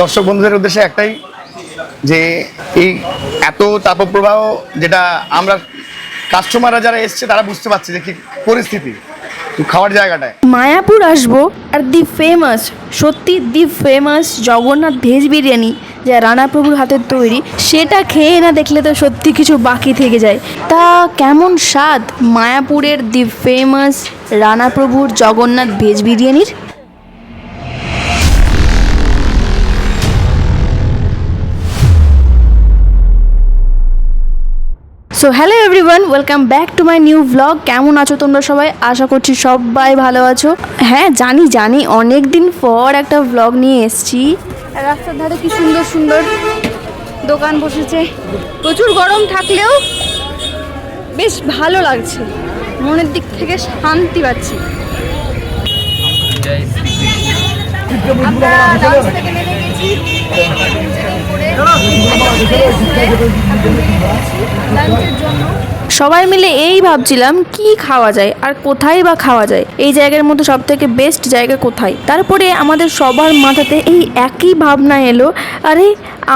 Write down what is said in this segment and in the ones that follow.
দর্শক বন্ধুদের উদ্দেশ্যে একটাই যে এই এত তাপপ্রবাহ যেটা আমরা কাস্টমাররা যারা এসছে, তারা বুঝতে পারছে যে কি পরিস্থিতি খাওয়ার জায়গাটায়। মায়াপুর আসব আর দি ফেমাস, সত্যি the famous Jagannath veg biryani যা রানাপ্রভুর হাতের তৈরি। সেটা খেয়ে না দেখলে তো সত্যি কিছু বাকি থেকে যায়। তা কেমন স্বাদ মায়াপুরের দি ফেমাস রানাপ্রভুর জগন্নাথ ভেজ বিরিয়ানির? So hello everyone welcome back to my new blog কেমন আছো তোমরা সবাই? আশা করছি সবাই ভালো আছো। হ্যাঁ জানি জানি অনেক দিন পর একটা ব্লগ নিয়ে এসেছি। রাস্তার ধারে কি সুন্দর সুন্দর দোকান বসেছে। প্রচুর গরম থাকলেও বেশ ভালো লাগছে। মনের দিক থেকে শান্তি পাচ্ছি। আমরা সবাই মিলে এই ভাবছিলাম, কি খাওয়া যায় আর কোথায় বা খাওয়া যায়? এই জায়গার মধ্যে সব থেকে বেস্ট জায়গা কোথায়? তারপরে আমাদের সবার মাথাতে এই একই ভাবনা এলো, আরে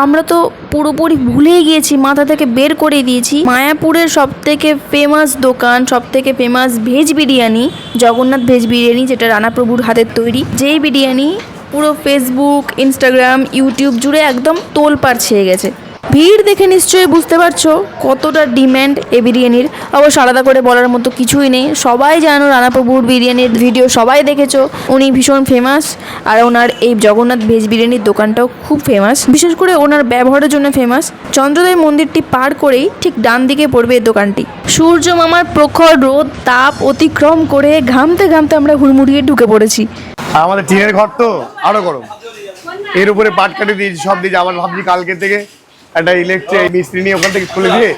আমরা তো পুরোপুরি ভুলেই গিয়েছি, মাথা থেকে বের করে দিয়েছি। মায়াপুরের সব থেকে ফেমাস দোকান সব থেকে famous veg biryani, Jagannath veg biryani, যেটা রানাপ্রভুর হাতের তৈরি। যেই বিরিয়ানি পুরো ফেসবুক ইনস্টাগ্রাম ইউটিউব জুড়ে একদম তোলপাড় ছেয়ে গেছে। ভিড় দেখে নিশ্চয়ই বুঝতে পারছ কতটা ডিম্যান্ড এ বিরিয়ানির। অবশ্য আলাদা করে বলার মতো কিছুই নেই। সবাই জানো রানাপ্রভুর বিরিয়ানির ভিডিও সবাই দেখেছ। উনি ভীষণ ফেমাস আর ওনার এই জগন্নাথ ভেজ বিরিয়ানির দোকানটাও খুব ফেমাস বিশেষ করে ওনার ব্যবহারের জন্য ফেমাস চন্দ্রদেব মন্দিরটি পার করেই ঠিক ডান দিকে পড়বে এই দোকানটি। সূর্য মামার প্রখর রোদ, তাপ অতিক্রম করে ঘামতে ঘামতে আমরা হুড়মুড়িয়ে ঢুকে পড়েছি। আমাদের টিনের ঘর তো আরও গরম এর উপরে পাট কাটে দিয়েছি সব দিয়েছি আবার ভাবছি কালকে থেকে একটা ইলেকট্রিক মিস্ত্রি নিয়ে ওখান থেকে খুলে দিয়ে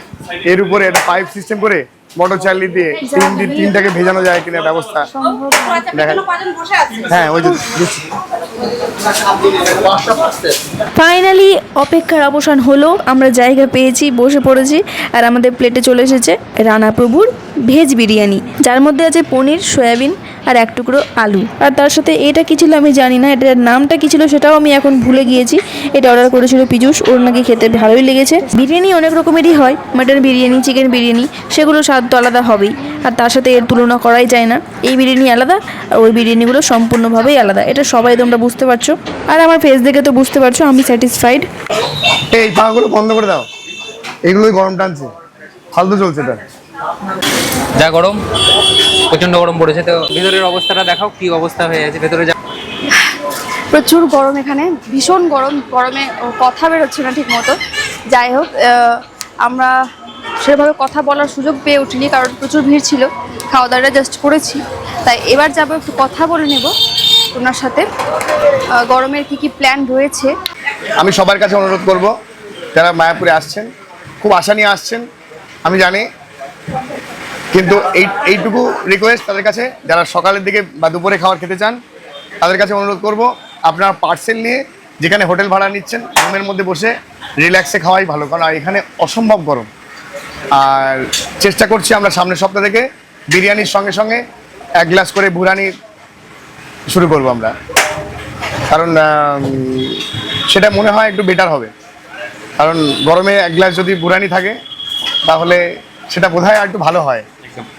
এর উপরে একটা পাইপ সিস্টেম করে মোটর চালিয়ে দিয়ে তিন দিন তিনটাকে ভেজানো যায় কিনা ব্যবস্থা দেখা হ্যাঁ ওই যে। ফাইনালি অপেক্ষার অবসান হলো। আমরা জায়গা পেয়েছি, বসে পড়েছি, আর আমাদের প্লেটে চলে এসেছে রানাপ্রভুর ভেজ বিরিয়ানি। যার মধ্যে আছে পনির, সয়াবিন, আর এক টুকরো আলু। আর তার সাথে এটা কি ছিল আমি জানি না, এটার নামটা কি ছিল সেটাও আমি এখন ভুলে গিয়েছি। এটা অর্ডার করেছিল পীযুষ, ওর নাকি খেতে ভালোই লেগেছে। বিরিয়ানি অনেক রকমেরই হয় মাটন বিরিয়ানি চিকেন বিরিয়ানি সেগুলো স্বাদ তো আলাদা হবেই। আর তার সাথে এর তুলনা করাই যায় না। এই বিরিয়ানি আলাদা আর ওই বিরিয়ানিগুলো সম্পূর্ণভাবেই আলাদা। এটা সবাই তোমরা বুঝতে পারছ। আর আমার ফেস দেখে তো বুঝতে পারছ আমি স্যাটিসফাইড এই পাগুলো বন্ধ করে দাও। এগুলোই গরম টানছে। ফালতু চলছে এটা। যা গরম প্রচণ্ড গরম পড়েছে তো। ভেতরের অবস্থাটা দেখাও কি অবস্থা হয়ে আছে? ভেতরে যা প্রচুর গরম এখানে। ভীষণ গরম গরমে ও, কথা বেরোচ্ছে না ঠিক মতো। যাই হোক আমরা সেভাবে কথা বলার সুযোগ পেয়ে উঠিনি, কারণ প্রচুর ভিড় ছিল। খাওয়া দাওয়াটা জাস্ট করেছি। তাই এবার যাব, একটু কথা বলে নেব ওনার সাথে। গরমের কি কি প্ল্যান রয়েছে? আমি সবার কাছে অনুরোধ করব, যারা মায়াপুরে আসছেন, খুব আশা নিয়ে আসছেন, আমি জানি। কিন্তু এই, এইটুকু রিকোয়েস্ট তাদের কাছে, যারা সকালের দিকে বা দুপুরে খাবার খেতে চান, তাদের কাছে অনুরোধ করব, আপনারা পার্সেল নিয়ে যেখানে হোটেল ভাড়া নিচ্ছেন রুমের মধ্যে বসে রিল্যাক্সে খাওয়াই ভালো কারণ আর এখানে অসম্ভব গরম। আর চেষ্টা করছি আমরা সামনের সপ্তাহ থেকে বিরিয়ানির সঙ্গে সঙ্গে এক গ্লাস করে ভুরানি শুরু করব আমরা। কারণ সেটা মনে হয় একটু বেটার হবে। কারণ গরমে এক গ্লাস যদি বুরানি থাকে তাহলে সেটা বোধ হয় একটু ভালো হয়।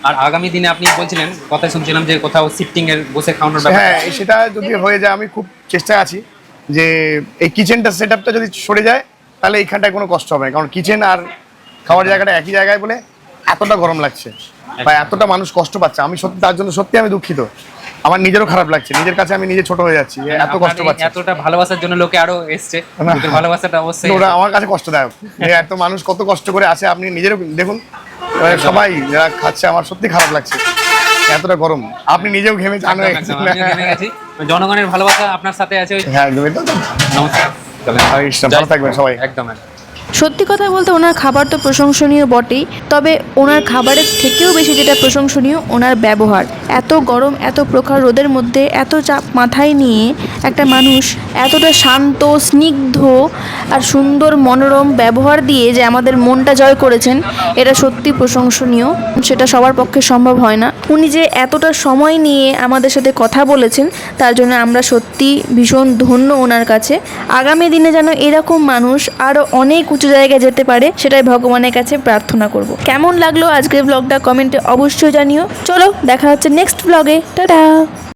আর আগামী দিনে আপনি বলছিলেন কথা শুনছিলাম যে কোথাও শিফটিং এর বসে খাওয়ানোর হ্যাঁ সেটা যদি হয়ে যায় আমি খুব চেষ্টায় আছি। যে এই কিচেনটা সেট আপটা যদি সরে যায় তাহলে এইখানটায় কোনো কষ্ট হবে না। কারণ কিচেন আর খাওয়ার জায়গাটা একই জায়গায় বলে এতটা গরম লাগছে বা এতটা মানুষ কষ্ট পাচ্ছে। আমি সত্যি তার জন্য সত্যি আমি দুঃখিত। আমার নিজেরও খারাপ লাগছে। নিজের কাছে আমি নিজে ছোট হয়ে যাচ্ছি এত কষ্ট পাচ্ছি। এতটা ভালোবাসার জন্য লোকে আরও এসছে। ভালোবাসাটা অবশ্যই ওরা আমার কাছে কষ্টদায়ক। এত মানুষ কত কষ্ট করে আসে আপনি নিজেরও দেখুন সবাই যারা খাচ্ছে আমার সত্যি খারাপ লাগছে। এতটা গরম। আপনি নিজেও ঘেমে গেছি। জনগণের ভালোবাসা আপনার সাথে আছে হ্যাঁ একদমই নমস্কার। ভালো থাকবেন সবাই। একদম একদম। সত্যি কথা বলতে ওনার খাবার তো প্রশংসনীয় বটেই তবে ওনার খাবারের থেকেও বেশি যেটা প্রশংসনীয় ওনার ব্যবহার। এত গরম এত প্রখর রোদের মধ্যে এত চাপ মাথায় নিয়ে একটা মানুষ এতটা শান্ত, স্নিগ্ধ আর সুন্দর মনোরম ব্যবহার দিয়ে যে আমাদের মনটা জয় করেছেন, এটা সত্যি প্রশংসনীয়। সেটা সবার পক্ষে সম্ভব হয় না। উনি যে এতটা সময় নিয়ে আমাদের সাথে কথা বলেছেন, তার জন্য আমরা সত্যি ভীষণ ধন্য ওনার কাছে। আগামী দিনে যেন এরকম মানুষ আরও অনেক উঁচু জায়গায় যেতে পারে, সেটাই ভগবানের কাছে প্রার্থনা করব। কেমন লাগল আজকের ব্লগটা কমেন্টে অবশ্যই জানিও। চলো, দেখা হচ্ছে নেক্সট ব্লগে টাটা!